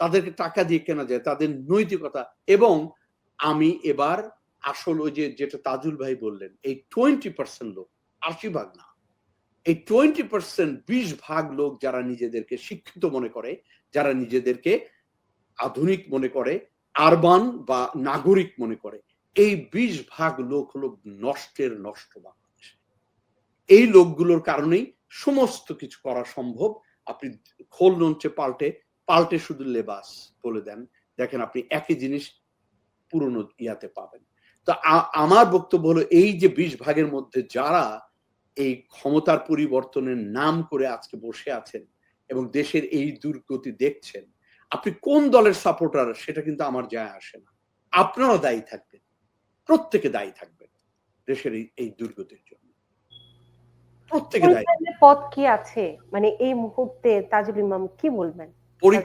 তাদেরকে টাকা দিয়ে কেনা যায়, তাদের নৈতিকতা। এবং আমি এবার আসল ওই যেটা তাজুল ভাই বললেন, এই টোয়েন্টি পার্সেন্ট লোক, আশি ভাগ না, এই টোয়েন্টি পার্সেন্ট বিশ ভাগ লোক যারা নিজেদেরকে শিক্ষিত মনে করে, যারা নিজেদেরকে আধুনিক মনে করে, আরবান বা নাগরিক মনে করে, এই বিশ ভাগ লোক হলো নষ্টের নষ্ট বাংলাদেশ। এই লোকগুলোর কারণেই সমস্ত কিছু করা সম্ভব। আপনি খোল নঞ্চে পাল্টে পাল্টে শুধু লেবাস বলে দেন। দেখেন আপনি একই জিনিস পুরনো ইয়াতে পাবেন। তো আমার বক্তব্য হলো এই যে বিশ ভাগের মধ্যে যারা এই ক্ষমতার পরিবর্তনের নাম করে আজকে বসে আছেন এবং দেশের এই দুর্গতি দেখছেন, আপনি কোন দলের সাপোর্টার সেটা কিন্তু আমার যায় আসে না। আপনারা দায়ী থাকবেন। প্রত্যেকে দায়ী থাকবেন দেশের এই দুর্গতির জন্য। প্রত্যেকে দায়ী পথ কি আছে? মানে এই মুহূর্তে তাজুল ইমাম কি বলবেন? Boring